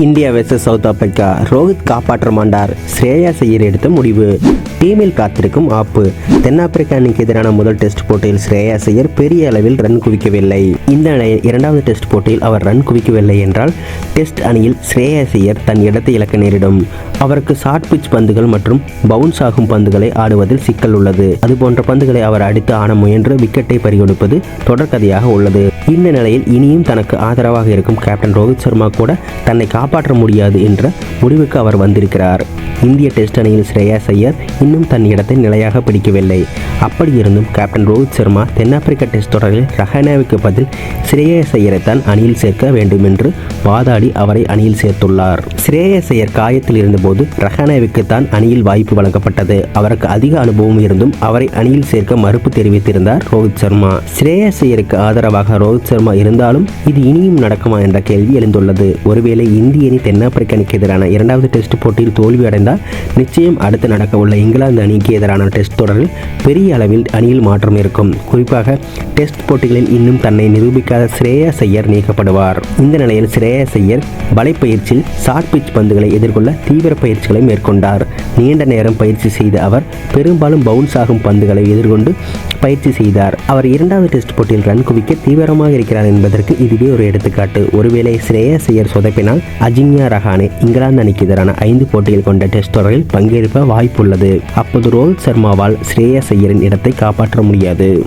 India versus South Africa Rohit காப்பாற்ற மாண்டார் ஸ்ரேயா ஐயர் எடுத்த முடிவு. டீமில் காத்திருக்கும் ஆப்பு. தென்னாப்பிரிக்கா அணிக்கு எதிரான முதல் டெஸ்ட் போட்டியில் ஸ்ரேயா ஐயர் பெரிய அளவில் ரன் குவிக்கவில்லை. இந்த நிலையில் இரண்டாவது டெஸ்ட் போட்டியில் அவர் ரன் குவிக்கவில்லை என்றால் டெஸ்ட் அணியில் ஸ்ரேயா ஐயர் தன் இடத்தை இழக்க நேரிடும். அவருக்கு ஷார்ட் பிச் பந்துகள் மற்றும் பவுன்ஸ் ஆகும் பந்துகளை ஆடுவதில் சிக்கல் உள்ளது. அது போன்ற பந்துகளை அவர் அடித்து ஆன முயன்று விக்கெட்டை பறிகொடுப்பது தொடர்கதையாக உள்ளது. இந்த நிலையில் இனியும் தனக்கு ஆதரவாக இருக்கும் கேப்டன் ரோஹித் சர்மா கூட தன்னை காப்பாற்ற முடியாது என்ற முடிவுக்கு அவர் வந்திருக்கிறார். இந்திய டெஸ்ட் அணியில் ஸ்ரேயாஸ் ஐயர் இன்னும் தன் இடத்தை நிலையாக பிடிக்கவில்லை. அப்படி இருந்தும் கேப்டன் ரோஹித் சர்மா தென்னாப்பிரிக்க டெஸ்ட் தொடரில் ரஹானாவுக்கு பதில் ஸ்ரேயாஸ் ஐயரை தான் அணியில் சேர்க்க வேண்டும் என்று வாதாடி அவரை அணியில் சேர்த்துள்ளார். ஸ்ரேயாஸ் ஐயர் காயத்தில் இருந்தபோது ரஹானாவுக்கு தான் அணியில் வாய்ப்பு வழங்கப்பட்டது. அவருக்கு அதிக அனுபவம் இருந்தும் அவரை அணியில் சேர்க்க மறுப்பு தெரிவித்திருந்தார் ரோஹித் சர்மா. ஸ்ரேயஸ் ஐயருக்கு ஆதரவாக ரோஹித் சர்மா இருந்தாலும் இது இனியும் நடக்குமா என்ற கேள்வி எழுந்துள்ளது. ஒருவேளை இந்திய அணி தென்னாப்பிரிக்க அணிக்கு எதிரான இரண்டாவது டெஸ்ட் போட்டியில் தோல்வி அடைந்தால் நிச்சயம் அடுத்து நடக்க உள்ள இங்கிலாந்து அணிக்கு எதிரான டெஸ்ட் தொடரில் பெரிய அளவில் அணியில் மாற்றம் இருக்கும். குறிப்பாக டெஸ்ட் போட்டிகளில் இன்னும் தன்னை நிரூபிக்காத ஸ்ரேயஸ் ஐயர் நீக்கப்படுவார். இந்த நிலையில் ஸ்ரேயஸ் ஐயர் வலைப்பயிற்சியில் ஷார்ட் பிச் பந்துகளை எதிர்கொள்ள தீவிர பயிற்சிகளை மேற்கொண்டார். நீண்ட நேரம் பயிற்சி செய்த அவர் பெரும்பாலும் பவுன்ஸ் ஆகும் பந்துகளை எதிர்கொண்டு பயிற்சி செய்தார். அவர் இரண்டாவது டெஸ்ட் போட்டியில் ரன் குவிக்க தீவிரமாக இருக்கிறார் என்பதற்கு இதுவே ஒரு எடுத்துக்காட்டு. ஒருவேளை ஸ்ரேயஸ் ஐயர் சொதப்பினால் அஜிங்யா ரஹானே இங்கிலாந்து அணிக்கு எதிரான ஐந்து போட்டிகள் கொண்ட டெஸ்ட் டெஸ்ட் தொடரில் பங்கேற்க வாய்ப்புள்ளது. அப்போது ரோஹித் சர்மாவால் ஸ்ரேயஸ் ஐயரின் இடத்தை காப்பாற்ற முடியாது.